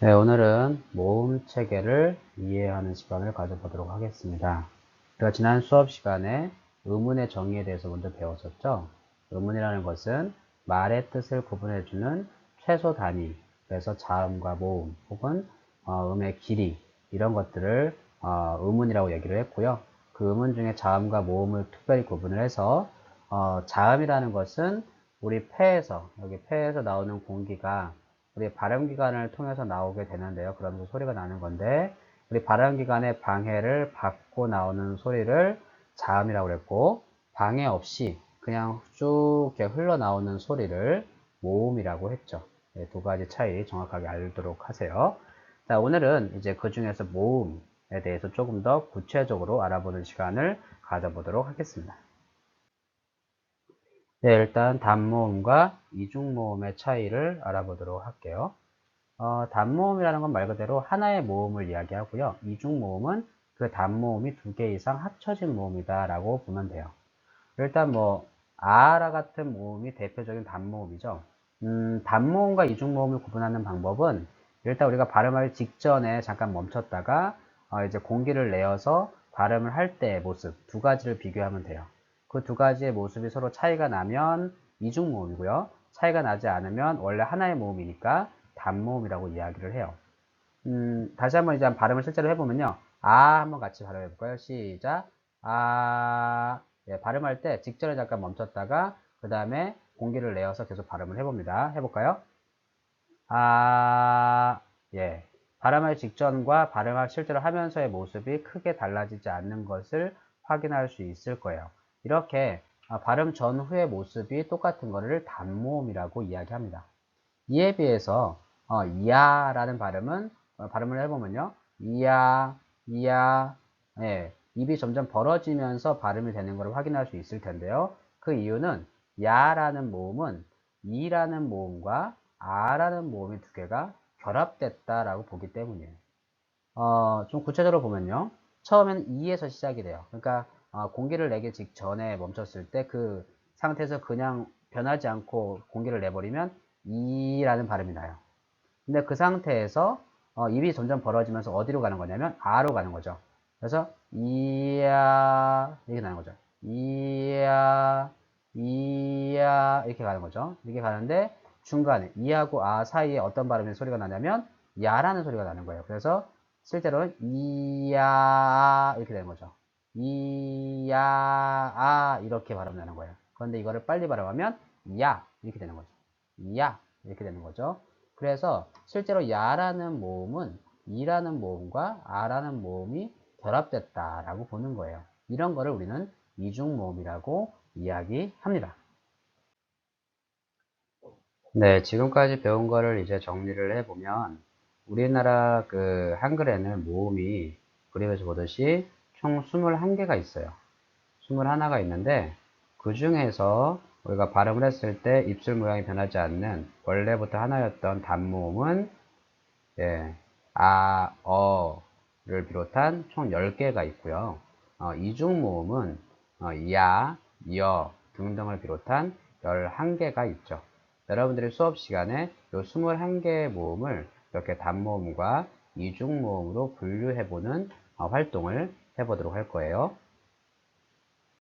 네, 오늘은 모음 체계를 이해하는 시간을 가져보도록 하겠습니다. 우리가 지난 수업 시간에 의문의 정의에 대해서 먼저 배웠었죠. 의문이라는 것은 말의 뜻을 구분해주는 최소 단위, 그래서 자음과 모음, 혹은 어, 음의 길이 이런 것들을 어, 의문이라고 얘기를 했고요. 그 의문 중에 자음과 모음을 특별히 구분을 해서 어, 자음이라는 것은 우리 폐에서 여기 폐에서 나오는 공기가 우리 발음기관을 통해서 나오게 되는데요. 그러면서 소리가 나는 건데 우리 발음기관의 방해를 받고 나오는 소리를 자음이라고 그랬고 방해 없이 그냥 쭉 흘러나오는 소리를 모음이라고 했죠. 네, 두 가지 차이 정확하게 알도록 하세요. 자, 오늘은 이제 그 중에서 모음에 대해서 조금 더 구체적으로 알아보는 시간을 가져보도록 하겠습니다. 네, 일단 단모음과 이중모음의 차이를 알아보도록 할게요. 어, 단모음이라는 건 말 그대로 하나의 모음을 이야기하고요. 이중모음은 그 단모음이 두 개 이상 합쳐진 모음이다 라고 보면 돼요. 일단 뭐 아라 같은 모음이 대표적인 단모음이죠. 음, 단모음과 이중모음을 구분하는 방법은 일단 우리가 발음하기 직전에 잠깐 멈췄다가 어, 이제 공기를 내어서 발음을 할 때의 모습 두 가지를 비교하면 돼요. 그 두 가지의 모습이 서로 차이가 나면 이중 모음이고요. 차이가 나지 않으면 원래 하나의 모음이니까 단모음이라고 이야기를 해요. 음, 다시 한번 이제 발음을 실제로 해보면요. 아 한번 같이 발음해 볼까요? 시작. 아 예, 발음할 때 직전에 잠깐 멈췄다가 그 다음에 공기를 내어서 계속 발음을 해봅니다. 해볼까요? 아, 예. 발음할 직전과 발음할 실제로 하면서의 모습이 크게 달라지지 않는 것을 확인할 수 있을 거예요. 이렇게 아, 발음 전후의 모습이 똑같은 것을 단모음이라고 이야기합니다. 이에 비해서 어, 이야라는 발음은 어, 발음을 해보면요. 이야, 이야, 예, 입이 점점 벌어지면서 발음이 되는 것을 확인할 수 있을 텐데요. 그 이유는 야라는 모음은 이라는 모음과 아라는 모음이 두 개가 결합됐다라고 보기 때문이에요. 어, 좀 구체적으로 보면요. 처음에는 이에서 시작이 돼요. 그러니까 어, 공기를 내기 직전에 멈췄을 때 그 상태에서 그냥 변하지 않고 공기를 내버리면 이라는 발음이 나요. 근데 그 상태에서 어, 입이 점점 벌어지면서 어디로 가는 거냐면 아로 가는 거죠. 그래서 이야 이렇게 나는 거죠. 이야 이야 이렇게 가는 거죠. 이렇게 가는데 중간에 이하고 아 사이에 어떤 발음의 소리가 나냐면 야라는 소리가 나는 거예요. 그래서 실제로는 이야 이렇게 되는 거죠. 이야 아 이렇게 발음나는 거예요. 그런데 이거를 빨리 발음하면 야 이렇게 되는 거죠. 야 이렇게 되는 거죠. 그래서 실제로 야라는 모음은 이라는 모음과 아라는 모음이 결합됐다라고 보는 거예요. 이런 거를 우리는 이중 모음이라고 이야기합니다. 네, 지금까지 배운 거를 이제 정리를 해보면 우리나라 그 한글에는 모음이 그림에서 보듯이 총 21개가 있어요. 21가 있는데 그 중에서 우리가 발음을 했을 때 입술 모양이 변하지 않는 원래부터 하나였던 단모음은 예, 아, 어를 비롯한 총 10개가 있고요. 어, 이중모음은 어, 야, 여 등등을 비롯한 11개가 있죠. 여러분들이 수업 시간에 이 21개의 모음을 이렇게 단모음과 이중모음으로 분류해보는 어, 활동을 해보도록 할 거예요.